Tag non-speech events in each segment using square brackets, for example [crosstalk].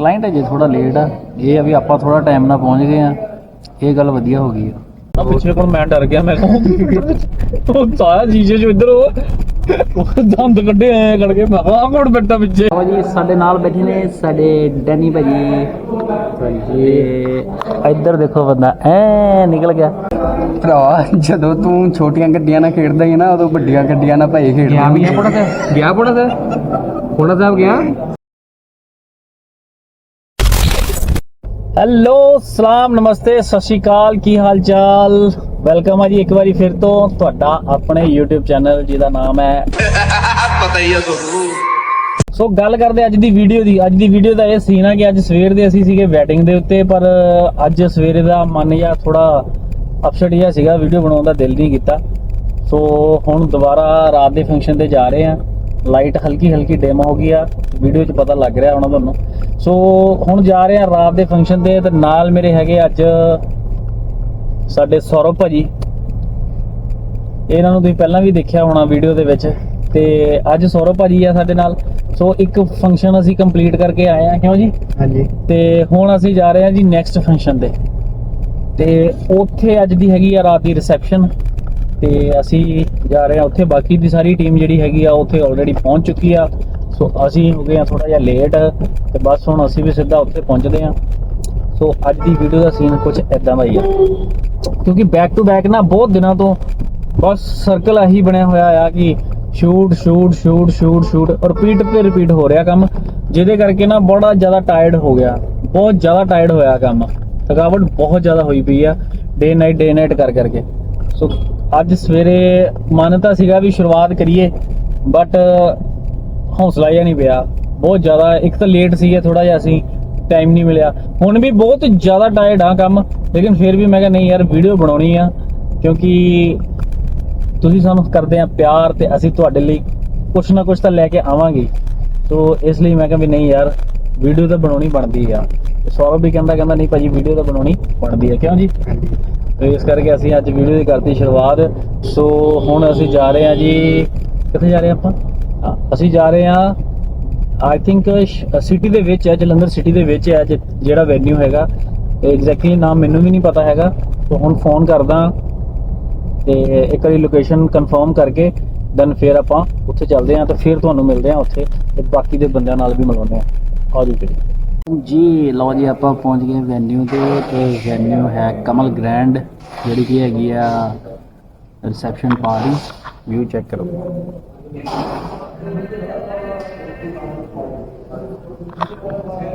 Client ਅਜੇ ਥੋੜਾ late ਆ ਇਹ ਆ ਵੀ ਆਪਾਂ ਥੋੜਾ ਟਾਈਮ ਨਾਲ ਪਹੁੰਚ ਗਏ ਆ ਇਹ ਗੱਲ ਵਧੀਆ ਹੋ ਗਈ ਆ। ਆ ਪਿੱਛੇ ਕੋਲ ਮੈਂ ਡਰ ਗਿਆ ਮੈਂ ਕਿਹਾ ਉਹ ਸਾਰਾ ਜੀਜੇ ਜੋ ਇੱਧਰ ਉਹ ਉਹ ਦੰਦ ਕੱਢੇ ਐ ਕੱਢ ਕੇ ਮੈਂ ਆਹ ਕੌਣ ਬੈਠਾ ਪਿੱਛੇ। ਬਾਬਾ ਜੀ ਸਾਡੇ ਨਾਲ ਬੈਠੇ ਨੇ ਸਾਡੇ ਡੈਨੀ ਭਾਜੀ। ਤੇ ਇੱਧਰ ਦੇਖੋ ਬੰਦਾ ਐ ਨਿਕਲ ਗਿਆ। ਭਰਾ ਜਦੋਂ ਤੂੰ ਛੋਟੀਆਂ ਗੱਡੀਆਂ ਨਾਲ ਖੇਡਦਾ ਹੀ ਨਾ ਉਦੋਂ ਵੱਡੀਆਂ ਗੱਡੀਆਂ ਨਾਲ ਭਾਈ ਖੇਡਦਾ ਵੀ ਆ ਪੜਾ ਤੇ ਗਿਆ ਪੜਾ ਤੇ ਪੜਾ ਸਾਹਿਬ ਗਿਆ? ਹੈਲੋ ਸਲਾਮ ਨਮਸਤੇ ਸਤਿ ਸ਼੍ਰੀ ਅਕਾਲ ਕੀ ਹਾਲ ਚਾਲ ਵੈਲਕਮ ਆ ਜੀ ਇੱਕ ਵਾਰੀ ਫਿਰ ਤੋਂ। ਤੁਹਾਡਾ ਆਪਣੇ YouTube ਚੈਨਲ ਜਿਹਦਾ ਨਾਮ ਹੈ ਪਤਾ ਹੀ ਆ ਤੁਹਾਨੂੰ। ਸੋ ਗੱਲ ਕਰਦੇ ਅੱਜ ਦੀ ਵੀਡੀਓ ਦੀ। ਅੱਜ ਦੀ ਵੀਡੀਓ ਦਾ ਇਹ ਸੀਨ ਆ ਕਿ ਅੱਜ ਸਵੇਰ ਦੇ ਅਸੀਂ ਸੀਗੇ ਵੈਟਿੰਗ ਦੇ ਉੱਤੇ ਪਰ ਅੱਜ ਸਵੇਰੇ ਦਾ ਮਨ ਜਾਂ ਥੋੜਾ ਅਪਸੈਟ ਜਿਹਾ ਸੀਗਾ ਵੀਡੀਓ ਬਣਾਉਣ ਦਾ ਦਿਲ ਨਹੀਂ ਕੀਤਾ। ਸੋ ਹੁਣ ਦੁਬਾਰਾ ਰਾਤ ਦੇ ਫੰਕਸ਼ਨ ਤੇ ਜਾ ਰਹੇ ਆ ਲਾਈਟ ਹਲਕੀ ਹਲਕੀ ਡਿਮ ਹੋ ਗਈ ਆ ਵੀਡੀਓ 'ਚ ਪਤਾ ਲੱਗ ਰਿਹਾ ਹੋਣਾ ਤੁਹਾਨੂੰ ਸੋ ਹੁਣ ਜਾ ਰਹੇ ਆ ਰਾਤ ਦੇ ਫੰਕਸ਼ਨ ਤੇ ਤੇ ਨਾਲ ਮੇਰੇ ਹੈਗੇ ਅੱਜ ਸਾਡੇ ਸੌਰਵ ਭਾਜੀ। ਇਹਨਾਂ ਨੂੰ ਤੁਸੀਂ ਪਹਿਲਾਂ ਵੀ ਦੇਖਿਆ ਹੋਣਾ ਵੀਡੀਓ ਦੇ ਵਿੱਚ ਤੇ ਅੱਜ ਸੌਰਵ ਭਾਜੀ ਆ ਸਾਡੇ ਨਾਲ। ਸੋ ਇੱਕ ਫੰਕਸ਼ਨ ਅਸੀਂ ਕੰਪਲੀਟ ਕਰਕੇ ਆਏ ਆ ਕਿਉਂ ਜੀ? ਹਾਂਜੀ। ਤੇ ਹੁਣ ਅਸੀਂ ਜਾ ਰਹੇ ਹਾਂ ਜੀ ਨੈਕਸਟ ਫੰਕਸ਼ਨ ਤੇ। ਤੇ ਉੱਥੇ ਅੱਜ ਦੀ ਹੈਗੀ ਆ ਰਾਤ ਦੀ ਰਿਸੈਪਸ਼ਨ ਤੇ ਅਸੀਂ ਜਾ ਰਹੇ ਹਾਂ ਉੱਥੇ। ਬਾਕੀ ਦੀ ਸਾਰੀ ਟੀਮ ਜਿਹੜੀ ਹੈਗੀ ਆ ਉੱਥੇ ਆਲਰੇਡੀ ਪਹੁੰਚ ਚੁੱਕੀ ਆ। ਸੋ ਅਸੀਂ ਹੋ ਗਏ ਆ ਥੋੜਾ ਜਿਹਾ ਲੇਟ ਤੇ ਬਸ ਹੁਣ ਅਸੀਂ ਵੀ ਸਿੱਧਾ ਉੱਥੇ ਪਹੁੰਚਦੇ ਆ ਸੋ ਅੱਜ ਦੀ ਵੀਡੀਓ ਦਾ ਸੀਨ ਕੁਝ ਐਦਾਂ ਦਾ ਹੀ ਆ। ਕਿਉਂਕਿ ਬੈਕ ਟੂ ਬੈਕ ਨਾ ਬਹੁਤ ਦਿਨਾਂ ਤੋਂ ਬਸ ਸਰਕਲ ਆਹੀ ਬਣਿਆ ਹੋਇਆ ਆ ਕਿ shoot shoot shoot shoot shoot repeat ਤੇ ਰਿਪੀਟ ਹੋ ਰਿਹਾ ਕੰਮ। ਜਿਹਦੇ ਕਰਕੇ ਨਾ ਬੜਾ ਜ਼ਿਆਦਾ ਟਾਇਰਡ ਹੋ ਗਿਆ। ਬਹੁਤ ਜ਼ਿਆਦਾ ਟਾਇਰਡ ਹੋਇਆ ਕੰਮ। ਥਕਾਵਟ ਬਹੁਤ ਜ਼ਿਆਦਾ ਹੋਈ ਪਈ ਆ। ਡੇ ਨਾਈਟ ਡੇ ਨਾਈਟ ਕਰ ਕਰਕੇ। ਸੋ ਅੱਜ ਸਵੇਰੇ ਮਨ ਤਾਂ ਸੀਗਾ ਵੀ ਸ਼ੁਰੂਆਤ ਕਰੀਏ ਬਟ ਹੌਸਲਾ ਜਿਹਾ ਨਹੀਂ ਪਿਆ। ਬਹੁਤ ਜ਼ਿਆਦਾ, ਇੱਕ ਤਾਂ ਲੇਟ ਸੀਗੇ ਥੋੜਾ ਜਿਹਾ ਅਸੀਂ ਟਾਈਮ ਨਹੀਂ ਮਿਲਿਆ। ਹੁਣ ਵੀ ਬਹੁਤ ਜ਼ਿਆਦਾ ਟਾਇਰਡ ਆ ਕੰਮ, ਲੇਕਿਨ ਫਿਰ ਵੀ ਮੈਂ ਕਿਹਾ ਨਹੀਂ ਯਾਰ ਵੀਡੀਓ ਬਣਾਉਣੀ ਆ, ਕਿਉਂਕਿ ਤੁਸੀਂ ਸਾਨੂੰ ਕਰਦੇ ਆ ਪਿਆਰ ਤੇ ਅਸੀਂ ਤੁਹਾਡੇ ਲਈ ਕੁਛ ਨਾ ਕੁਛ ਤਾਂ ਲੈ ਕੇ ਆਵਾਂਗੇ। ਸੋ ਇਸ ਲਈ ਮੈਂ ਕਿਹਾ ਵੀ ਨਹੀਂ ਯਾਰ ਵੀਡੀਓ ਤਾਂ ਬਣਾਉਣੀ ਬਣਦੀ ਆ। ਤੇ ਸੌਰਵ ਵੀ ਕਹਿੰਦਾ ਕਹਿੰਦਾ ਨਹੀਂ ਭਾਜੀ ਵੀਡੀਓ ਤਾਂ ਬਣਾਉਣੀ ਬਣਦੀ ਆ। ਕਿਉਂ ਜੀ? ਤੇ ਇਸ ਕਰਕੇ ਅਸੀਂ ਅੱਜ ਵੀਡੀਓ ਦੀ ਕਰਤੀ ਸ਼ੁਰੂਆਤ। ਸੋ ਹੁਣ ਅਸੀਂ ਜਾ ਰਹੇ ਹਾਂ ਜੀ, ਕਿੱਥੇ ਜਾ ਰਹੇ ਹਾਂ ਆਪਾਂ? ਅਸੀਂ ਜਾ ਰਹੇ ਹਾਂ ਆਈ ਥਿੰਕ ਸਿਟੀ ਦੇ ਵਿੱਚ ਹੈ, ਜਲੰਧਰ ਸਿਟੀ ਦੇ ਵਿੱਚ ਹੈ ਜਿਹੜਾ ਵੈਨਿਊ ਹੈਗਾ। ਐਗਜ਼ੈਕਟਲੀ ਨਾਮ ਮੈਨੂੰ ਵੀ ਨਹੀਂ ਪਤਾ ਹੈਗਾ। ਸੋ ਹੁਣ ਫੋਨ ਕਰਦਾ ਤੇ ਇੱਕ ਵਾਰੀ ਲੋਕੇਸ਼ਨ ਕਨਫਰਮ ਕਰਕੇ ਦੈਨ ਫਿਰ ਆਪਾਂ ਉੱਥੇ ਚੱਲਦੇ ਹਾਂ ਤੇ ਫਿਰ ਤੁਹਾਨੂੰ ਮਿਲਦੇ ਹਾਂ ਉੱਥੇ ਤੇ ਬਾਕੀ ਦੇ ਬੰਦਿਆਂ ਨਾਲ ਵੀ ਮਿਲਾਉਂਦੇ ਹਾਂ। ਆਜੋ ਜੀ। ਜੀ, ਲਓ ਜੀ, ਆਪਾਂ ਪਹੁੰਚ ਗਏ ਵੈਨਿਊ ਤੇ। ਤੇ ਵੈਨਿਊ ਹੈ ਕਮਲ ਗ੍ਰੈਂਡ, ਜਿਹੜੀ ਕੀ ਹੈਗੀ ਆ ਰਿਸੈਪਸ਼ਨ ਪਾਰਟੀ ਵਿਊ ਚੈੱਕ ਕਰੋ।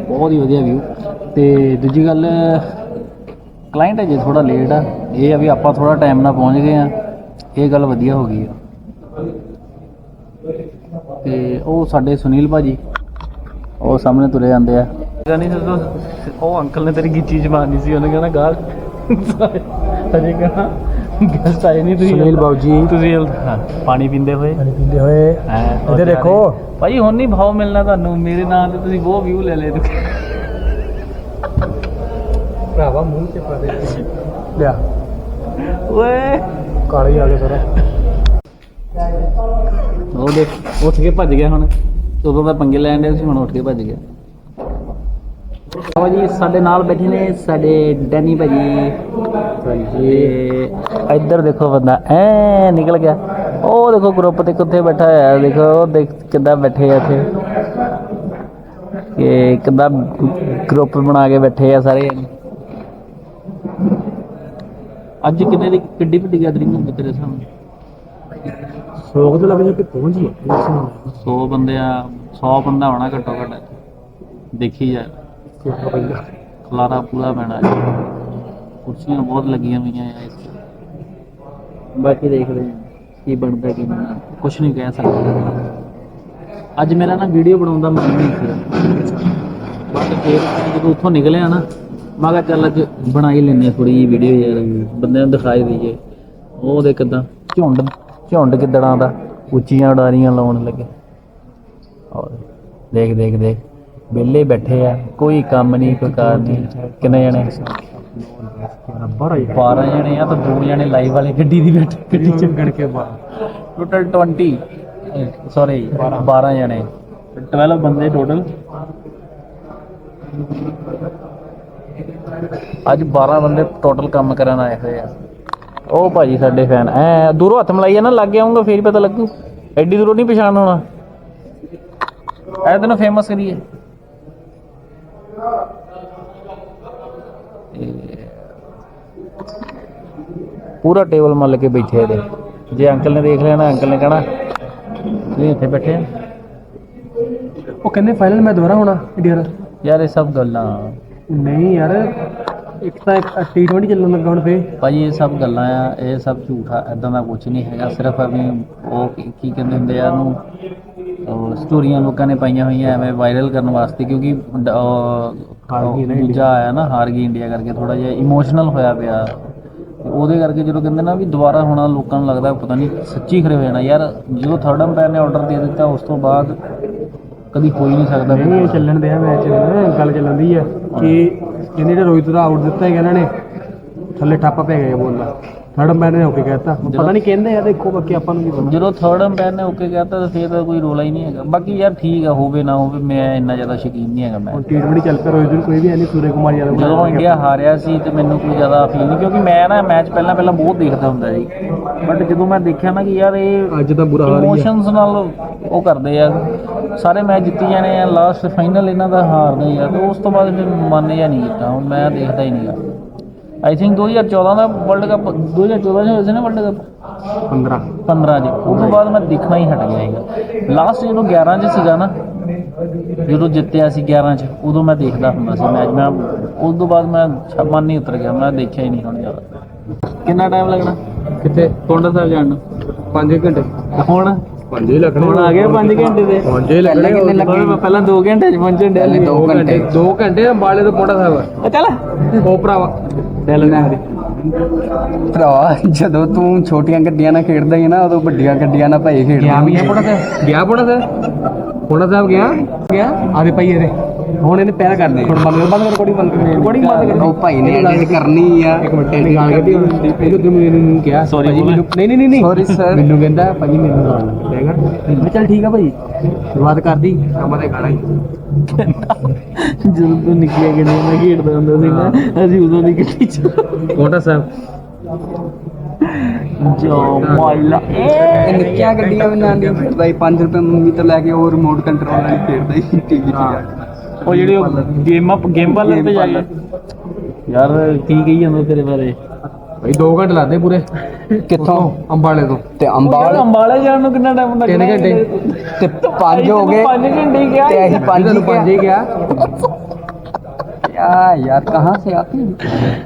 ਬਹੁਤ ਹੀ ਵਧੀਆ ਵਿਊ ਤੇ ਦੂਜੀ ਗੱਲ ਕਲਾਇੰਟ ਅਜੇ ਥੋੜਾ ਲੇਟ ਆ। ਇਹ ਆ ਵੀ ਆਪਾਂ ਥੋੜਾ ਟਾਈਮ ਨਾਲ ਪਹੁੰਚ ਗਏ ਆ। ਇਹ ਗੱਲ ਵਧੀਆ ਹੋ ਗਈ ਆ। ਤੇ ਉਹ ਸਾਡੇ ਸੁਨੀਲ ਭਾਜੀ, ਉਹ ਸਾਹਮਣੇ ਤੁਰੇ ਜਾਂਦੇ ਆ। ਨਹੀਂ ਜਦੋਂ ਉਹ ਅੰਕਲ ਨੇ ਤੇਰੀ ਗਿੱਚੀ ਚ ਮਾਰਨੀ ਸੀ ਉਹਨੇ ਕਹਿੰਦਾ ਗਾਲ ਅਜੇ ਕਹਾ ਗੈਸਟ ਆਏ ਨਹੀਂ ਤੁਸੀਂ। ਸੁਨੀਲ ਬਾਊ ਜੀ। ਤੁਸੀਂ ਹਾਂ, ਪਾਣੀ ਪੀਂਦੇ ਹੋਏ। ਪਾਣੀ ਪੀਂਦੇ ਹੋਏ। ਇੱਧਰ ਦੇਖੋ। ਭਾਈ ਹੁਣ ਨਹੀਂ ਭਾਵ ਮਿਲਣਾ ਤੁਹਾਨੂੰ। ਮੇਰੇ ਨਾਂ ਤੇ ਤੁਸੀਂ ਬਹੁਤ ਵਿਊ ਲੈ ਲਏ ਭਰਾਵਾ ਮੂੰਹ ਤੇ ਪਾ ਦੇ। ਲਿਆ। ਓਏ। ਕਾਲੀ ਆ ਗਿਆ ਸਾਰਾ। ਉਹ ਦੇਖ ਉੱਠ ਕੇ ਭੱਜ ਗਿਆ ਹੁਣ। ਉਦੋਂ ਦਾ ਪੰਗੇ ਲੈਣ ਦੇ ਸੀ ਹੁਣ ਉੱਠ ਕੇ ਭੱਜ ਗਿਆ। ਬਾਬਾ ਜੀ ਸਾਡੇ ਨਾਲ ਬੈਠੇ ਨੇ ਸਾਡੇ ਡੈਨੀ ਭਾਜੀ। ਤੇ ਇੱਧਰ ਦੇਖੋ ਬੰਦਾ ਐ ਨਿਕਲ ਗਿਆ। ਉਹ ਦੇਖੋ ਗਰੁੱਪ ਤੇ ਕਿੱਥੇ ਬੈਠਾ ਹੋਇਆ ਦੇਖੋ ਉਹ ਦੇਖ ਕਿੱਦਾਂ ਬੈਠੇ ਆ ਇੱਥੇ। ਇਹ ਕਿੱਦਾਂ ਗਰੁੱਪ ਬਣਾ ਕੇ ਬੈਠੇ ਆ ਸਾਰੇ। ਅੱਜ ਕਿੰਨੇ ਦੀ ਕਿੱਡੀ ਵੱਡੀ ਗੈਦਰਿੰਗ ਹੁੰਦੀ ਤੇਰੇ ਸਾਹਮਣੇ? ਸੋਗ ਤੇ ਲੱਗ ਜਾ ਕਿ ਪਹੁੰਚ ਹੀ 100 ਬੰਦੇ ਆ 100 ਬੰਦਾ ਹੋਣਾ ਘੱਟੋ ਘੱਟ। ਦੇਖੀ ਜਾ ਖਲਾਰਾ ਪੂਰਾ ਪੈਣਾ ਜੀ। ਕੁਰਸੀਆਂ ਬਹੁਤ ਲੱਗੀਆਂ ਹੋਈਆਂ ਆ ਇਸ ਬਾਕੀ ਦੇਖਦੇ ਹਾਂ ਕੀ ਬਣਦਾ, ਕੀ ਨਹੀਂ। ਕੁਝ ਨਹੀਂ ਕਹਿ ਸਕਦੇ। ਅੱਜ ਮੇਰਾ ਨਾ ਵੀਡੀਓ ਬਣਾਉਣ ਦਾ ਮਨ ਨਹੀਂ ਸੀ। ਬਟ ਫਿਰ ਜਦੋਂ ਉੱਥੋਂ ਨਿਕਲਿਆ ਨਾ, ਮੈਂ ਕਿਹਾ ਚੱਲ ਅੱਜ ਬਣਾ ਹੀ ਲੈਨੇ ਥੋੜੀ ਜਿਹੀ ਵੀਡੀਓ ਯਾਰ। ਬੰਦਿਆਂ ਨੂੰ ਦਿਖਾਈ ਦਈਏ। ਉਹ ਦੇ ਕਿਦਾਂ, ਝੁੰਡ ਝੁੰਡ ਕਿੱਦੜਾਂ ਦਾ, ਉੱਚੀਆਂ ਉਡਾਰੀਆਂ ਲਾਉਣ ਲੱਗੇ। ਔਰ ਦੇਖ ਦੇਖ ਦੇਖ। ਵਿਹਲੇ ਬੈਠੇ ਆ ਕੋਈ ਕੰਮ ਨਹੀਂ ਕੋਈ ਕਾਰ ਨਹੀਂ ਕਿੰਨੇ ਜਣੇ? ਬੜਾ ਹੀ 12 ਜਣੇ ਆ ਤਾਂ ਦੋ ਜਣੇ ਲਾਈਵ ਵਾਲੇ ਗੱਡੀ ਦੀ ਬੈਠੇ ਗੱਡੀ ਚ। ਗਣ ਕੇ ਬਾਹਰ ਟੋਟਲ 20 ਸੌਰੀ 12 ਜਣੇ। 12 ਬੰਦੇ ਟੋਟਲ ਅੱਜ 12 ਬੰਦੇ ਟੋਟਲ ਕੰਮ ਕਰਨ ਆਏ ਹੋਏ ਆ। ਉਹ ਭਾਜੀ ਸਾਡੇ ਫੈਨ ਐ ਦੂਰੋਂ ਹੱਥ ਮਲਾਈਆ ਨਾ ਲੱਗ ਆਉਂਗਾ ਫੇਰ ਪਤਾ ਲੱਗੂ। ਐਡੀ ਦੂਰੋਂ ਨਹੀਂ ਪਛਾਣ ਹੋਣਾ। ਐ ਤੈਨੂੰ ਫੇਮਸ ਕਰੀਏ। ਪੂਰਾ ਟੇਬਲ ਮੱਲ ਕੇ ਬੈਠੇ ਇਹਦੇ। ਜੇ ਅੰਕਲ ਨੇ ਦੇਖ ਲਿਆ ਨਾ ਅੰਕਲ ਨੇ ਕਹਣਾ ਤੁਸੀਂ ਇੱਥੇ ਬੈਠੇ ਆ। ਉਹ ਕਹਿੰਦੇ ਫਾਈਨਲ ਮੈਂ ਦੁਬਾਰਾ ਹੋਣਾ ਇੰਡੀਆ ਦਾ। ਯਾਰ ਇਹ ਸਭ ਗੱਲਾਂ। ਨਹੀਂ ਯਾਰ ਇੱਕ ਤਾਂ T20 ਚੱਲਣ ਲੱਗਾ ਹੁਣ ਫੇ ਭਾਜੀ ਇਹ ਸਭ ਗੱਲਾਂ ਆ ਇਹ ਸਭ ਝੂਠਾ ਐਦਾਂ ਦਾ ਕੁਝ ਨਹੀਂ ਹੈਗਾ। ਸਿਰਫ ਐਵੇਂ ਉਹ ਕੀ ਕੀ ਕਹਿੰਦੇ ਹੁੰਦੇ ਆ ਉਹਨੂੰ ਉਹ ਸਟੋਰੀਆਂ ਲੋਕਾਂ ਨੇ ਪਾਈਆਂ ਹੋਈਆਂ ਐਵੇਂ ਵਾਇਰਲ ਕਰਨ ਵਾਸਤੇ ਕਿਉਂਕਿ ਹਾਰ ਗਈ ਨਾ ਇੰਡੀਆ। ਦੂਜਾ ਆਇਆ ਨਾ ਹਾਰ ਗਈ ਇੰਡੀਆ ਕਰਕੇ ਥੋੜਾ ਜਿਹਾ ਇਮੋਸ਼ਨਲ ਹੋਇਆ ਪਿਆ। ਤੇ ਉਹਦੇ ਕਰਕੇ ਜਦੋਂ ਕਹਿੰਦੇ ਨਾ ਵੀ ਦੁਬਾਰਾ ਹੋਣਾ ਲੋਕਾਂ ਨੂੰ ਲੱਗਦਾ ਪਤਾ ਨਹੀਂ ਸੱਚੀ ਖਰੇ ਹੋ ਜਾਣਾ। ਯਾਰ ਜਦੋਂ ਥਰਡ ਅੰਪਾਇਰ ਨੇ ਆਰਡਰ ਦੇ ਦਿੱਤਾ ਉਸ ਤੋਂ ਬਾਅਦ ਕਦੀ ਹੋ ਹੀ ਨਹੀਂ ਸਕਦਾ। ਨਹੀਂ ਇਹ ਚੱਲਣ ਦੇ ਆ ਮੈਚ ਗੱਲ ਚੱਲਣ ਦੀ ਆ ਕਿ ਜਿਹਨੇ ਜਿਹੜਾ ਰੋਹਿਤ ਦਾ ਆਊਟ ਦਿੱਤਾ ਹੈਗਾ ਇਹਨਾਂ ਨੇ ਥੱਲੇ ਠੱਪਾ ਪੈ ਗਿਆ ਬੋਲ ਦਾ ਥਰਡ ਅੰਪਾਇਰ ਨੇ ਓਕੇ ਕਹਿਤਾ। ਪਤਾ ਨਹੀਂ ਕਹਿੰਦੇ ਆ ਦੇਖੋ ਬਾਕੀ ਆਪਾਂ ਨੂੰ ਕੀ ਪਤਾ। ਜਦੋਂ ਥਰਡ ਅੰਪਾਇਰ ਨੇ ਓਕੇ ਕਹਿਤਾ ਤਾਂ ਫੇਰ ਤਾਂ ਕੋਈ ਰੋਲਾ ਹੀ ਨਹੀਂ ਹੈਗਾ। ਬਾਕੀ ਯਾਰ ਠੀਕ ਆ ਹੋਵੇ ਨਾ ਹੋਵੇ ਮੈਂ ਇੰਨਾ ਜ਼ਿਆਦਾ ਸ਼ੌਕੀਨ ਨਹੀਂ ਹੈਗਾ ਮੈਂ। ਹੁਣ T20 ਚੱਲ ਪਿਆ ਰੋਹਿਤ ਨੂੰ ਕੋਈ ਵੀ ਹੈ ਨਹੀਂ ਸੂਰਜ ਕੁਮਾਰ ਯਾਦਵ ਜਦੋਂ ਇੰਡੀਆ ਹਾਰਿਆ ਸੀ ਤੇ ਮੈਨੂੰ ਕੋਈ ਜ਼ਿਆਦਾ ਫੀਲ ਨਹੀਂ ਕਿਉਂਕਿ ਮੈਂ ਨਾ ਮੈਚ ਪਹਿਲਾਂ ਪਹਿਲਾਂ ਬਹੁਤ ਦੇਖਦਾ ਹੁੰਦਾ ਸੀ। ਬਟ ਜਦੋਂ ਮੈਂ ਦੇਖਿਆ ਨਾ ਕਿ ਯਾਰ ਇਹ ਅੱਜ ਤਾਂ ਬੁਰਾ ਹਾਲ ਹੀ ਆ। ਇਮੋਸ਼ਨਸ ਨਾਲ ਉਹ ਕਰਦੇ ਆ। ਸਾਰੇ ਮੈਚ ਜਿੱਤੀ ਜਾਣੇ ਆ ਲਾਸਟ ਫਾਈਨਲ ਇਹਨਾਂ ਦਾ ਹਾਰਦੇ ਆ। ਤੇ ਉਸ ਤੋਂ ਬਾਅਦ ਫਿਰ ਮਨ ਜਿਹਾ ਨਹੀਂ ਕੀਤਾ। ਹੁਣ ਮੈਂ ਦੇਖਦਾ ਹੀ ਨਹੀਂਗਾ ਆਈ ਥਿੰਕ 2014 ਦਾ ਵਰਲਡ ਕੱਪ 2014 ਚ ਹੋਇਆ ਸੀ ਨਾ ਵਰਲਡ ਕੱਪ 15 15 ਚ ਉਸ ਤੋਂ ਬਾਅਦ ਮੈਂ ਦੇਖਣਾ ਹੀ ਹਟ ਗਿਆ ਹੈਗਾ ਲਾਸਟ ਜਦੋਂ 11 ਚ ਸੀਗਾ ਨਾ ਜਦੋਂ ਜਿੱਤਿਆ ਸੀ 11 ਚ ਉਦੋਂ ਮੈਂ ਦੇਖਦਾ ਹੁੰਦਾ ਸੀ ਮੈਚ ਮੈਂ ਉਸ ਤੋਂ ਬਾਅਦ ਮੈਂ ਛ- ਮਨ ਨਹੀਂ ਉਤਰ ਗਿਆ। ਮੈਂ ਦੇਖਿਆ ਹੀ ਨਹੀਂ ਹੁਣ ਜ਼ਿਆਦਾ। ਕਿੰਨਾ ਟਾਈਮ ਲੱਗਣਾ? ਕਿੱਥੇ? ਪੌਂਡਾ ਸਾਹਿਬ ਜਾਣ ਨੂੰ। 5 ਘੰਟੇ। ਹੁਣ 5 ਹੀ ਲੱਗਣੇ ਹੁਣ ਆ ਗਏ 5 ਘੰਟੇ ਦੇ। 5 ਹੀ ਲੱਗਣੇ ਹੋਰ ਮੈਂ ਪਹਿਲਾਂ 2 ਘੰਟੇ ਚ ਪਹੁੰਚਣ ਡਿਆ ਸੀ। 2 ਘੰਟੇ। 2 ਘੰਟੇ ਅੰਬਾਲੇ ਤੋਂ ਪੋਂਡਾ ਸਾਹਿਬ। ਚੱਲ। ਉਹ ਭਰਾਵਾ। ਡੈਲ ਨਾ ਭਰਾਵਾ ਜਦੋਂ ਤੂੰ ਛੋਟੀਆਂ ਗੱਡੀਆਂ ਨਾਲ ਖੇਡਦਾ ਹੀ ਨਾ ਉਦੋਂ ਵੱਡੀਆਂ ਗੱਡੀਆਂ ਨਾਲ ਭਾਈ ਖੇਡਦਾ ਗਿਆ ਵੀ ਪੋੜਾ ਸਾਹਿਬ। ਗਿਆ ਪੋੜਾ ਸਾਹਿਬ? ਪੋੜਾ ਸਾਹਿਬ ਗਿਆ? ਗਿਆ? ਆਦੇ ਭਾਈ ਇਹਦੇ। ਹੁਣ ਇਹਨੇ ਪੈਰ ਕਰਨੇ। ਹੁਣ ਬੰਦ ਕਰ ਬੰਦ ਕਰ ਰਿਕਾਰਡਿੰਗ ਬੰਦ ਕਰ। ਰਿਕਾਰਡਿੰਗ ਬੰਦ ਕਰ। ਉਹ ਭਾਈ ਨੇ ਐਡਿਟ ਕਰਨੀ ਆ। ਇੱਕ ਮਿੰਟ ਇਹਨੇ ਗਾਲ ਕੱਢੀ ਪਹਿਲਾਂ ਤੂੰ ਮੈਨੂੰ ਕਿਹਾ ਬੋਲ। ਮੈਨੂੰ ਨਹੀਂ ਨਹੀਂ ਨਹੀਂ ਸੌਰੀ ਸਰ ਮੈਨੂੰ ਕਹਿੰਦਾ ਭਾਜੀ ਮੈਨੂੰ ਗਾਲ ਮੈਂ ਚੱਲ ਠੀਕ ਆ ਭਾਈ। ਸ਼ੁਰੂਆਤ ਕਰਦੀ। ਕੰਮ ਤੇ ਗਾਣਾ ਹੀ। ਜਦੋਂ ਤੂੰ ਨਿਕਲਿਆ ਗੱਡੀ ਮੈਂ ਖੇਡਦਾ ਹੁੰਦਾ ਸੀ ਨਾ ਅਸੀਂ ਉਦੋਂ ਦੀ ਚ। ਪੋੜਾ ਸਾਹਿਬ ਜੋ ਮਾਇਲਾ ਇਹ ਨਿੱਕੀਆਂ ਗੱਡੀਆਂ ਵੀ ਨਾਲ ਨਹੀਂ ਖੇਡਦਾ ਸੀ 5 ਰੁਪਏ ਮੰਮੀ ਤੋਂ ਲੈ ਕੇ ਉਹ ਰਿਮੋਟ ਕੰਟਰੋਲ ਨਾਲ ਹੀ ਖੇਡਦਾ ਸੀ ਟੀਵੀ 'ਚ ਜਾ ਕੇ। ਉਹ ਜਿਹੜੀ ਉਹ ਗੇਮ ਅਪ ਗੇਮ ਵਾਲੇ ਤੇ ਜਾ ਕੇ। ਯਾਰ ਕੀ ਕਹੀ ਜਾਂਦਾ ਤੇਰੇ ਬਾਰੇ? ਭਾਈ 2 ਘੰਟੇ ਲਾਦੇ ਪੂਰੇ। ਕਿੱਥੋਂ? ਅੰਬਾਲੇ ਤੋਂ। ਤੇ ਯਾਰ ਅੰਬਾਲੇ ਜਾਣ ਨੂੰ ਕਿੰਨਾ ਟਾਈਮ ਲੱਗਣਾ 3 ਘੰਟੇ। ਤੇ 5 ਹੋ ਗਏ। 5 ਘੰਟੇ ਗਿਆ ਤੇ ਅਸੀਂ 5 ਨੂੰ 5 ਹੀ ਗਿਆ ਯਾ ਯਾਰ ਕਹਾਂ ਸੇ ਆਤੀ?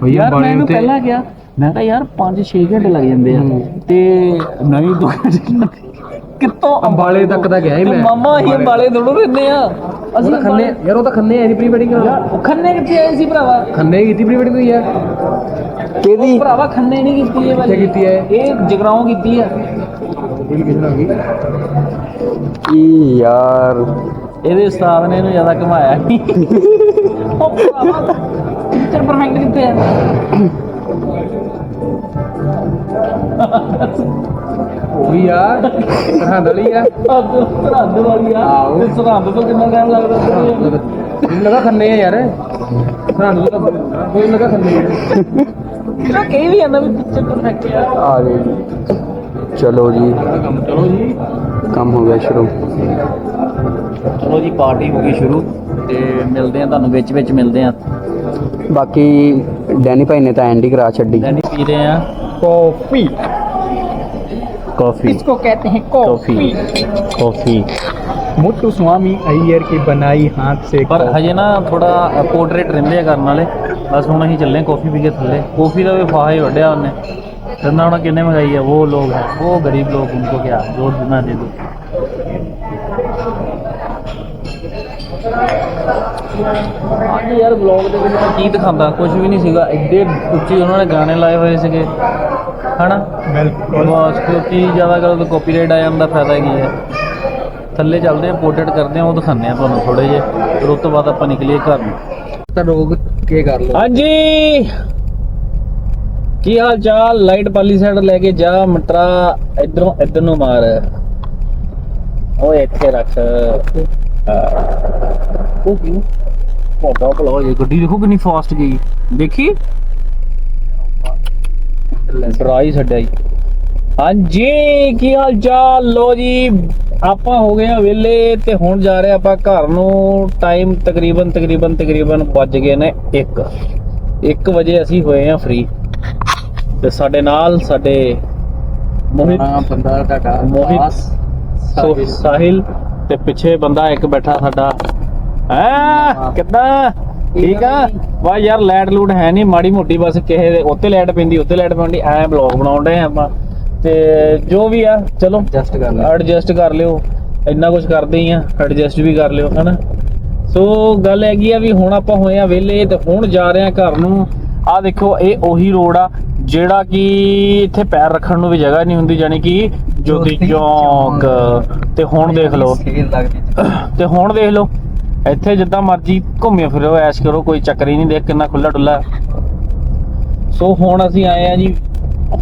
ਭਈ ਯਾਰ ਮੈਂ ਇਹਨੂੰ ਪਹਿਲਾਂ ਕਿਹਾ। ਮੈਂ ਕਿਹਾ ਯਾਰ 5-6 ਘੰਟੇ ਲੱਗ ਜਾਂਦੇ ਆ। ਤੇ ਨਵੀਂ ਦੋ ਘੰਟੇ ਕਿੱਥੋਂ ਅੰਬਾਲੇ ਤੱਕ ਦਾ ਗਿਆ ਮੈਂ। ਮਾਮਾ ਅਸੀਂ ਅੰਬਾਲੇ ਥੋੜੋ ਰਹਿੰਦੇ ਆ। ਅਸੀਂ ਖੰਨੇ ਯਾਰ ਉਹ ਤਾਂ ਖੰਨੇ ਐ ਪ੍ਰੀ ਵੈਡਿੰਗ ਯਾਰ ਉਹ ਖੰਨੇ ਕਿੱਥੇ ਆਏ ਸੀ ਭਰਾਵਾ? ਖੰਨੇ ਕੀਤੀ ਪ੍ਰੀ ਵੈਡਿੰਗ ਹੋਈ ਆ? ਕਿਹਦੀ? ਭਰਾਵਾ ਖੰਨੇ ਨਹੀਂ ਕੀਤੀ ਇਹ ਵਾਲੀ। ਕਿੱਥੇ ਕੀਤੀ ਹੈ? ਇਹ? ਜਗਰਾਉਂ ਕੀਤੀ ਆ। ਐਪਲੀਕੇਸ਼ਨ ਆ ਗਈ ਕੀ ਯਾਰ। ਇਹਦੇ ਉਸਤਾਦ ਨੇ ਇਹਨੂੰ ਜ਼ਿਆਦਾ ਘਮਾਇਆ [laughs] ਉਹ ਭਰਾਵਾ ਟੀਚਰ ਪਰਫੈਕਟ ਕਿੱਥੇ ਆ? ਉਹ ਯਾਰ ਸਰਹੰਦ ਵਾਲੀ ਆ। ਸਰਹੰਦ ਵਾਲੀ ਆ। ਆਹੋ। ਤੇ ਸਰਹੰਦ ਤੋਂ ਕਿੰਨਾ ਟਾਈਮ ਲੱਗਦਾ ਤੈਨੂੰ? ਮੈਨੂੰ ਲੱਗਾ ਖੰਨੇ ਆ ਯਾਰ। ਸਰਹੰਦ ਤੋਂ ਕੋਈ ਲੱਗਾ ਖੰਨੇ ਆ। ਕਿਹੜਾ ਕਹੀ ਵੀ ਜਾਂਦਾ ਵੀ ਪਿਕਚਰ ਪਰਫੈਕਟ ਆ ਆ ਜੀ। ਚਲੋ ਜੀ। ਕੰਮ ਚਲੋ ਜੀ। ਕੰਮ ਹੋ ਗਿਆ ਸ਼ੁਰੂ। ਚਲੋ ਜੀ ਪਾਰਟੀ ਹੋ ਗਈ ਸ਼ੁਰੂ। ਤੇ ਮਿਲਦੇ ਆ ਤੁਹਾਨੂੰ ਵਿੱਚ ਵਿੱਚ ਮਿਲਦੇ ਆ। ਬਾਕੀ डैनी भाई ने तो एंडी करा छड़ी कॉफ़ी कॉफ़ी इसको कहते हैं कॉफ़ी कॉफ़ी मुट्टू स्वामी अय्यर की बनाई हाथ से पर हजे ना थोड़ा पोर्ट्रेट रहने करने वाले बस हूँ अं चलें कॉफ़ी पी थले कॉफ़ी का भी फाह वढ़िया उन्हें रन्ना होना किन्ने मंगाई है वो लोग हैं वो गरीब लोग उनको क्या ज़ोर जितना दे दो ਹਾਂਜੀ ਯਾਰ ਵਲੌਗ ਦੇ ਵਿੱਚ ਮੈਂ ਕੀ ਦਿਖਾਉਂਦਾ? ਕੁਝ ਵੀ ਨਹੀਂ ਸੀਗਾ। ਐਡੇ ਉੱਚੀ ਉਹਨਾਂ ਨੇ ਗਾਣੇ ਲਾਏ ਹੋਏ ਸੀਗੇ। ਹਨਾ? ਬਸ ਕਿਉਂਕਿ ਜ਼ਿਆਦਾ ਗੱਲ ਤਾਂ ਕਾਪੀਰਾਈਟ ਆ ਜਾਂਦਾ ਫਾਇਦਾ ਕੀ ਹੈ? ਥੱਲੇ ਚੱਲਦੇ ਆ ਪੋਰਟਰੇਟ ਕਰਦੇ ਆ ਉਹ ਦਿਖਾਉਂਦੇ ਆ ਤੁਹਾਨੂੰ ਥੋੜੇ ਜਿਹੇ। ਫਿਰ ਉਸ ਤੋਂ ਬਾਅਦ ਆਪਾਂ ਨਿਕਲੀਏ ਘਰ ਨੂੰ। ਤਾਂ ਲੋਕ ਕੀ ਕਰ ਲੋ ਹਾਂਜੀ। ਕੀ ਹਾਲ ਚਾਲ ਲਾਈਟ ਪਾਲੀ ਸਾਈਡ ਲੈ ਕੇ ਜਾ ਮਟਰਾ ਇਧਰੋਂ ਇਧਰ ਨੂੰ ਮਾਰ। ਓਏ ਇੱਥੇ ਰੱਖ। ਉਹ ਕਿਉਂ? ਬਾਬਾ ਭਲਾ ਹੋਏ ਗੱਡੀ ਦੇਖੋ ਕਿੰਨੀ ਫਾਸਟ ਗਈ। ਦੇਖੀ? ਡਰਾਈ ਛੱਡਿਆ ਜੀ। ਹਾਂਜੀ ਕੀ ਹਾਲ ਚਾਲ? ਲੋ ਜੀ ਆਪਾਂ ਹੋ ਗਏ ਆ ਵਿਹਲੇ ਤੇ ਹੁਣ ਜਾ ਰਹੇ ਆਪਾਂ ਘਰ ਨੂੰ। ਟਾਈਮ ਤਕਰੀਬਨ ਤਕਰੀਬਨ ਤਕਰੀਬਨ ਵੱਜ ਗਏ ਨੇ 1 1 ਵਜੇ ਅਸੀਂ ਹੋਏ ਆ ਫ੍ਰੀ ਤੇ ਸਾਡੇ ਨਾਲ ਸਾਡੇ ਮੋਹਿਤ ਹਾਂ ਬੰਦਾ ਤੁਹਾਡਾ ਮੋਹਿਤ। ਸਾਹਿਲ। ਤੇ ਪਿੱਛੇ ਬੰਦਾ ਇੱਕ ਬੈਠਾ ਸਾਡਾ ਹੈ? ਕਿੱਦਾਂ? ਠੀਕ ਆ? ਵਾ ਯਾਰ ਲਾਈਟ ਲੂਟ ਹੈ ਨਹੀਂ ਮਾੜੀ ਮੋਟੀ ਬਸ ਕਿਸੇ ਦੇ ਉੱਤੇ ਲਾਈਟ ਪੈਂਦੀ ਉੱਤੇ ਲਾਈਟ ਪੈਂਦੀ ਐ ਬਲੌਗ ਬਣਾਉਣ ਡਏ ਆਪਾਂ। ਤੇ ਜੋ ਵੀ ਆ ਚਲੋ Adjust ਕਰ ਲਿਓ। ਐਡਜਸਟ ਕਰ ਲਿਓ। ਇੰਨਾ ਕੁਝ ਕਰਦੇ ਹੀ ਆ ਐਡਜਸਟ ਵੀ ਕਰ ਲਿਓ ਹਨਾ? ਸੋ ਗੱਲ ਹੈਗੀ ਆ ਵੀ ਹੁਣ ਆਪਾਂ ਹੋਏ ਆ ਵਿਹਲੇ ਤੇ ਹੁਣ ਜਾ ਰਹੇ ਆ ਘਰ ਨੂੰ। ਆ ਦੇਖੋ ਇਹ ਉਹੀ ਰੋਡ ਆ ਜਿਹੜਾ ਕਿ ਇੱਥੇ ਪੈਰ ਰੱਖਣ ਨੂੰ ਵੀ ਜਗ੍ਹਾ ਨਹੀਂ ਹੁੰਦੀ ਜਾਨੀ ਕਿ ਜੋਤੀ ਚੌਂਕ। ਤੇ ਹੁਣ ਦੇਖ ਲਓ। ਤੇ ਹੁਣ ਦੇਖ ਲਓ ਇੱਥੇ ਜਿੱਦਾਂ ਮਰਜ਼ੀ ਘੁੰਮਿਓ ਫਿਰੋ, ਐਸ਼ ਕਰੋ, ਕੋਈ ਚੱਕਰ ਹੀ ਨਹੀਂ ਦੇਖ ਕਿੰਨਾ ਖੁੱਲਾ ਡੁੱਲਾ ਸੋ ਹੁਣ ਅਸੀਂ ਆਏ ਆ ਜੀ,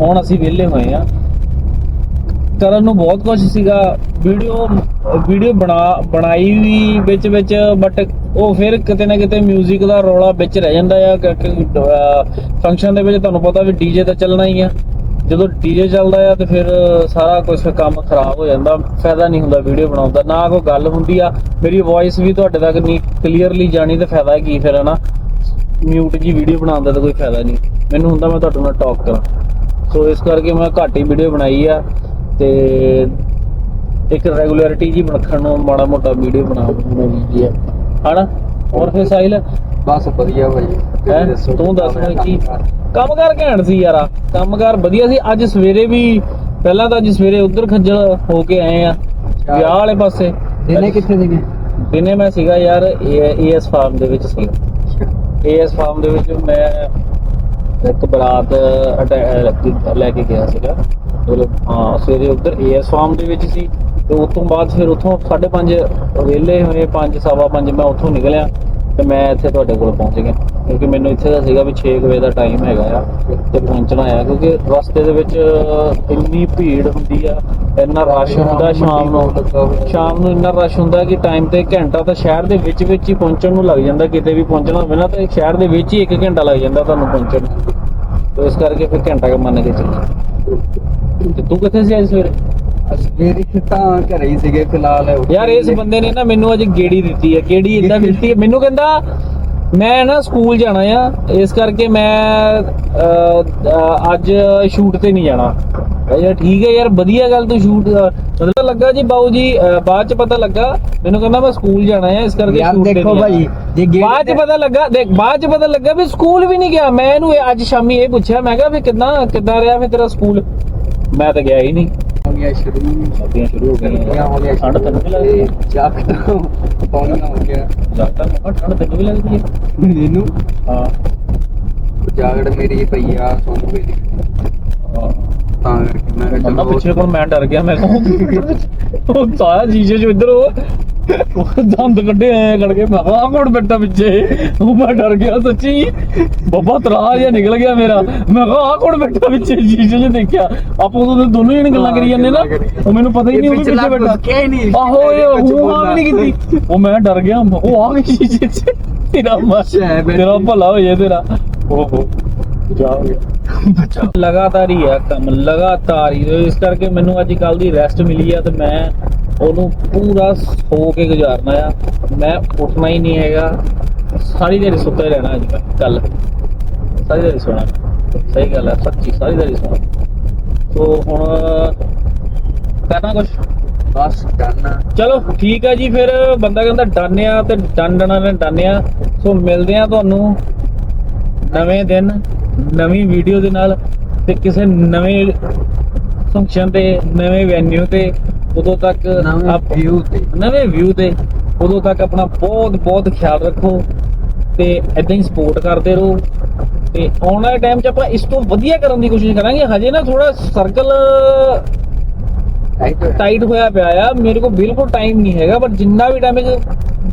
ਹੁਣ ਅਸੀਂ ਵਿਹਲੇ ਹੋਏ ਆ ਕਰਨ ਨੂੰ ਬਹੁਤ ਕੁਝ ਸੀਗਾ, ਵੀਡੀਓ ਵੀਡੀਓ ਬਣਾ, ਬਣਾਈ ਵੀ ਵਿੱਚ ਵਿੱਚ ਬਟ ਉਹ ਫਿਰ ਕਿਤੇ ਨਾ ਕਿਤੇ 뮤직 ਦਾ ਰੌਲਾ ਵਿੱਚ ਰਹਿ ਜਾਂਦਾ ਆ ਫੰਕਸ਼ਨ ਦੇ ਵਿੱਚ ਤੁਹਾਨੂੰ ਪਤਾ ਵੀ ਡੀਜੇ ਤਾਂ ਚੱਲਣਾ ਹੀ ਆ। ਜਦੋਂ ਡੀਜੇ ਚੱਲਦਾ ਆ ਤੇ ਫਿਰ ਸਾਰਾ ਕੁਝ ਕੰਮ ਖਰਾਬ ਹੋ ਜਾਂਦਾ ਫਾਇਦਾ ਨਹੀਂ ਹੁੰਦਾ ਵੀਡੀਓ ਬਣਾਉਣ ਦਾ ਨਾ ਕੋਈ ਗੱਲ ਹੁੰਦੀ ਆ ਮੇਰੀ ਵੌਇਸ ਵੀ ਤੁਹਾਡੇ ਤੱਕ ਨਹੀਂ ਕਲੀਅਰਲੀ ਜਾਣੀ ਤੇ ਫਾਇਦਾ ਕੀ ਫਿਰ ਹਨਾ? ਮਿਊਟ ਜੀ ਵੀਡੀਓ ਬਣਾਉਣ ਦਾ ਤਾਂ ਕੋਈ ਫਾਇਦਾ ਨਹੀਂ। ਮੈਨੂੰ ਹੁੰਦਾ ਮੈਂ ਤੁਹਾਡੇ ਨਾਲ ਟਾਕ ਕਰਾਂ। ਸੋ ਇਸ ਕਰਕੇ ਮੈਂ ਘੱਟ ਹੀ ਵੀਡੀਓ ਬਣਾਈ ਆ ਤੇ ਇੱਕ ਰੈਗੂਲਰਿਟੀ ਜੀ ਰੱਖਣ ਨੂੰ ਮਾੜਾ ਮੋਟਾ ਵੀਡੀਓ ਬਣਾ ਬਣਾਈ ਆ। ਹਨਾ? ਹੋਰ ਫਿਰ ਸਾਹਿਲ? ਬਸ ਵਧੀਆ ਭਾਈ? ਤੂੰ ਦੱਸ ਮੈਨੂੰ ਕੀ ਕੰਮ ਕਰ ਘੈਂਟ ਸੀ ਯਾਰਾ ਕੰਮਕਾਰ ਵਧੀਆ ਸੀ। ਅੱਜ ਸਵੇਰੇ ਵੀ ਪਹਿਲਾਂ ਤਾਂ ਅੱਜ ਸਵੇਰੇ ਉਧਰ ਖੱਜਲ ਹੋ ਕੇ ਆਏ ਆ। ਵਿਆਹ ਵਾਲੇ ਪਾਸੇ। ਇਹਨੇ ਕਿੱਥੇ ਸੀਗੇ? ਦਿਨੇ ਮੈਂ ਸੀਗਾ ਯਾਰ ਏਐਸ ਫਾਰਮ ਦੇ ਵਿੱਚ ਸੀਗਾ। ਏਐਸ ਫਾਰਮ ਦੇ ਵਿੱਚ ਮੈਂ ਇੱਕ ਬਰਾਤ ਲੈ ਕੇ ਗਿਆ ਸੀਗਾ। ਮਤਲਬ ਹਾਂ ਸਵੇਰੇ ਉਧਰ ਏਐਸ ਫਾਰਮ ਦੇ ਵਿੱਚ ਸੀ। ਤੇ ਉਸ ਤੋਂ ਬਾਅਦ ਫਿਰ ਉੱਥੋਂ 5:30 ਵਿਹਲੇ ਹੋਏ 5 ਸਵਾ 5 ਮੈਂ ਉੱਥੋਂ ਨਿਕਲਿਆ। ਤੇ ਮੈਂ ਇੱਥੇ ਤੁਹਾਡੇ ਕੋਲ ਪਹੁੰਚ ਗਿਆ। ਕਿਉਂਕਿ ਮੈਨੂੰ ਇੱਥੇ ਦਾ ਸੀਗਾ ਵੀ 6 ਵਜੇ ਦਾ ਟਾਈਮ ਹੈਗਾ ਆ ਤੇ ਪਹੁੰਚਣਾ ਆ ਕਿਉਂਕਿ ਰਸਤੇ ਦੇ ਵਿੱਚ ਇੰਨੀ ਭੀੜ ਹੁੰਦੀ ਆ ਇੰਨਾ ਰਸ਼ ਹੁੰਦਾ ਸ਼ਾਮ ਨੂੰ ਸ਼ਾਮ ਨੂੰ ਇੰਨਾ ਰਸ਼ ਹੁੰਦਾ ਕਿ ਟਾਈਮ ਤੇ ਘੰਟਾ ਤਾਂ ਸ਼ਹਿਰ ਦੇ ਵਿੱਚ ਵਿੱਚ ਹੀ ਪਹੁੰਚਣ ਨੂੰ ਲੱਗ ਜਾਂਦਾ ਕਿਤੇ ਵੀ ਪਹੁੰਚਣਾ ਹੋਵੇ ਨਾ ਤਾਂ ਸ਼ਹਿਰ ਦੇ ਵਿੱਚ ਹੀ 1 ਘੰਟਾ ਲੱਗ ਜਾਂਦਾ ਤੁਹਾਨੂੰ ਪਹੁੰਚਣ ਨੂੰ। ਤੇ ਇਸ ਕਰਕੇ ਫਿਰ ਘੰਟਾ ਕੁ ਮੰਨ ਕੇ ਚੱਲੋ ਤੇ ਤੂੰ ਕਿੱਥੇ ਸੀ ਅੱਜ ਸਵੇਰੇ? ਅਸੀਂ ਤਾਂ ਘਰੇ ਹੀ ਸੀਗੇ ਫਿਲਹਾਲ। ਯਾਰ ਇਸ ਬੰਦੇ ਨੇ ਨਾ ਮੈਨੂੰ ਅੱਜ ਗੇੜੀ ਦਿੱਤੀ ਹੈ ਗੇੜੀ ਇਦਾਂ ਦਿੱਤੀ ਮੈਨੂੰ ਕਹਿੰਦਾ ਮੈਂ ਨਾ ਸਕੂਲ ਜਾਣਾ ਆ ਇਸ ਕਰਕੇ ਮੈਂ ਅੱਜ ਸ਼ੂਟ ਤੇ ਨਹੀਂ ਜਾਣਾ। ਕਿਹਾ ਠੀਕ ਹੈ ਯਾਰ ਵਧੀਆ ਗੱਲ ਤੂੰ ਸ਼ੂਟ ਮਤਲਬ ਲੱਗਾ ਜੀ ਬਾਊ ਜੀ ਬਾਅਦ ਚ ਪਤਾ ਲੱਗਾ ਮੈਨੂੰ ਕਹਿੰਦਾ ਮੈਂ ਸਕੂਲ ਜਾਣਾ ਆ ਇਸ ਕਰਕੇ ਯਾਰ ਤੇ ਦੇਖੋ ਭਾਈ। ਜੇ ਬਾਅਦ ਚ ਪਤਾ ਲੱਗਾ ਦੇਖ ਬਾਅਦ ਚ ਪਤਾ ਲੱਗਾ ਵੀ ਸਕੂਲ ਵੀ ਨਹੀਂ ਗਿਆ। ਮੈਂ ਇਹਨੂੰ ਇਹ- ਅੱਜ ਸ਼ਾਮੀ ਇਹ ਪੁੱਛਿਆ ਮੈਂ ਕਿਹਾ ਵੀ ਕਿੱਦਾਂ ਕਿੱਦਾਂ ਰਿਹਾ ਫਿਰ ਤੇਰਾ ਸਕੂਲ? ਮੈਂ ਤਾਂ ਗਿਆ ਹੀ ਨਹੀਂ। ਹੋ ਗਿਆ ਸ਼ੁਰੂ ਸਰਦੀਆਂ ਸ਼ੁਰੂ ਹੋ ਗਰਮੀਆਂ ਹੋ ਗਿਆ ਠੰਡ ਤੈਨੂੰ ਵੀ ਲੱਗਦੀ ਹੈ। ਚੱਕ ਪੌਣੀਆਂ ਹੋ ਗਿਆ ਲੱਗਦਾ ਮੈਂ ਠੰਡ ਤੈਨੂੰ ਵੀ ਲੱਗਦੀ ਹੈ। ਮੈਨੂੰ? ਹਾਂ। ਜਾਗੜ ਮੇਰੀ ਪਈ ਆ ਸੋਨੂੰ ਮੇਰੀ ਤਾਂ ਕਰਕੇ ਮੈਂ ਕਿਹਾ ਬੰਦਾ ਚਲੋ ਪਿੱਛੇ ਕੋਲ ਮੈਂ ਡਰ ਗਿਆ ਮੈਂ ਕਹਾਂ ਉਹ ਸਾਰਾ ਜੀਜੇ ਜੋ ਇੱਧਰ ਉਹ ਉਹ ਦੰਦ ਕੱਢੇ ਐ ਕੱਢ ਕੇ ਮੈਂ ਕਿਹਾ ਆਹ ਕੌਣ ਬੈਠਾ ਪਿੱਛੇ? ਉਹ ਮੈਂ ਡਰ ਗਿਆ ਸੱਚੀ। ਬੱਬਾ ਤਰਾ ਜਿਹਾ ਨਿਕਲ ਗਿਆ ਮੇਰਾ। ਮੈਂ ਕਿਹਾ ਆਹ ਕੌਣ ਬੈਠਾ ਪਿੱਛੇ ਜੀਜੇ ਜੋ ਦੇਖਿਆ? ਆਪੋ ਤੋਂ ਦੋਨੋਂ ਜਣੇ ਗੱਲਾਂ ਕਰੀ ਜਾਂਦੇ ਨਾ। ਉਹ ਮੈਨੂੰ ਪਤਾ ਹੀ ਨਹੀਂ ਉਹ ਵੀ ਪਿੱਛੇ ਬੈਠਾ। ਕਿਹਾ ਹੀ ਨਹੀਂ ਆਹੋ ਇਹ ਉਹ ਆ। ਵੀ ਨਹੀਂ ਕੀਤੀ। ਉਹ ਮੈਂ ਡਰ ਗਿਆ। ਉਹ ਆ ਗਈ ਜੀਜੇ ਚ। ਤੇਰਾ ਮਾਸ਼ਾ। ਤੇਰਾ ਭਲਾ ਹੋ ਜਾਏ ਤੇਰਾ। ਓਹੋ। ਗਿਆ ਲਗਾਤਾਰ ਹੀ ਆ ਕੰਮ ਲਗਾਤਾਰ ਹੀ। ਇਸ ਕਰਕੇ ਮੈਨੂੰ ਅੱਜ ਕੱਲ ਦੀ ਰੈਸਟ ਮਿਲੀ ਆ ਤੇ ਮੈਂ ਉਹਨੂੰ ਪੂਰਾ ਸੋ ਕੇ ਗੁਜ਼ਾਰਨਾ ਆ। ਮੈਂ ਉੱਠਣਾ ਹੀ ਨਹੀਂ ਹੈਗਾ। ਸਾਰੀ ਦਿਨ ਸੁੱਤਾ ਹੀ ਰਹਿਣਾ ਅੱਜ ਕੱਲ। ਸਾਰੀ ਦਿਨ ਸੋਣਾ। ਸਹੀ ਗੱਲ ਹੈ ਸੱਚੀ ਸਾਰੀ ਦਿਨ ਸੋਣਾ। ਸੋ ਹੁਣ ਕਰਨਾ ਕੁਛ? ਬਸ ਕਰਨਾ। ਚਲੋ ਠੀਕ ਹੈ ਜੀ ਫਿਰ। ਬੰਦਾ ਕਹਿੰਦਾ ਡਨ ਆ ਤੇ ਡਨ ਡਣਾ ਨੇ ਡਨ ਆ। ਸੋ ਮਿਲਦੇ ਆ ਤੁਹਾਨੂੰ ਨਵੇਂ ਦਿਨ। ਨਵੀਂ ਵੀਡੀਓ ਦੇ ਨਾਲ ਤੇ ਕਿਸੇ ਨਵੇਂ ਫੰਕਸ਼ਨ ਤੇ ਨਵੇਂ ਵੈਨਿਊ ਤੇ ਉਦੋਂ ਤੱਕ ਆਪ- view ਤੇ। ਨਵੇਂ ਵਿਊ ਤੇ ਉਦੋਂ ਤੱਕ ਆਪਣਾ ਬਹੁਤ ਬਹੁਤ ਖਿਆਲ ਰੱਖੋ ਤੇ ਇਦਾਂ ਹੀ ਸਪੋਰਟ ਕਰਦੇ ਰਹੋ ਤੇ ਆਉਣ ਵਾਲੇ ਟਾਈਮ 'ਚ ਆਪਾਂ ਇਸ ਤੋਂ ਵਧੀਆ ਕਰਨ ਦੀ ਕੋਸ਼ਿਸ਼ ਕਰਾਂਗੇ। ਹਜੇ ਨਾ ਥੋੜਾ ਸਰਕਲ ਟਾਈਟ ਹੋਇਆ। ਪਿਆ ਆ। ਮੇਰੇ ਕੋਲ ਬਿਲਕੁਲ ਟਾਈਮ ਨਹੀਂ ਹੈਗਾ ਪਰ ਜਿੰਨਾ ਵੀ ਟਾਈਮ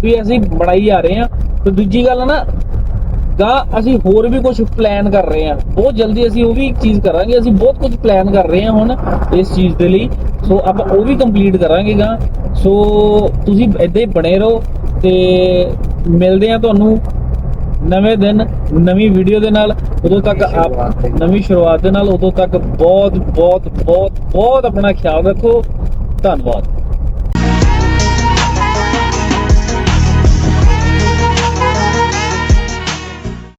ਵੀ ਅਸੀਂ ਬਣਾਈ ਜਾ ਰਹੇ ਆ ਤੇ ਦੂਜੀ ਗੱਲ ਨਾ ਗਾ ਅਸੀਂ ਹੋਰ ਵੀ ਕੁਝ ਪਲਾਨ ਕਰ ਰਹੇ ਆ ਬਹੁਤ ਜਲਦੀ ਅਸੀਂ ਉਹ ਵੀ ਇੱਕ ਚੀਜ਼ ਕਰਾਂਗੇ। ਅਸੀਂ ਬਹੁਤ ਕੁਝ ਪਲਾਨ ਕਰ ਰਹੇ ਆ ਹੁਣ ਇਸ ਚੀਜ਼ ਦੇ ਲਈ। ਸੋ ਆਪਾਂ ਉਹ ਵੀ ਕੰਪਲੀਟ ਕਰਾਂਗੇ ਗਾ। ਸੋ ਤੁਸੀਂ ਏਦਾਂ ਹੀ ਬਣੇ ਰਹੋ ਤੇ ਮਿਲਦੇ ਆ ਤੁਹਾਨੂੰ ਨਵੇਂ ਦਿਨ ਨਵੀਂ ਵੀਡੀਓ ਦੇ ਨਾਲ। ਉਦੋਂ ਤੱਕ ਆਪ ਨਵੀਂ ਸ਼ੁਰੂਆਤ ਦੇ ਨਾਲ ਉਦੋਂ ਤੱਕ ਬਹੁਤ ਬਹੁਤ ਬਹੁਤ ਬਹੁਤ ਆਪਣਾ ਖਿਆਲ ਰੱਖੋ। ਧੰਨਵਾਦ।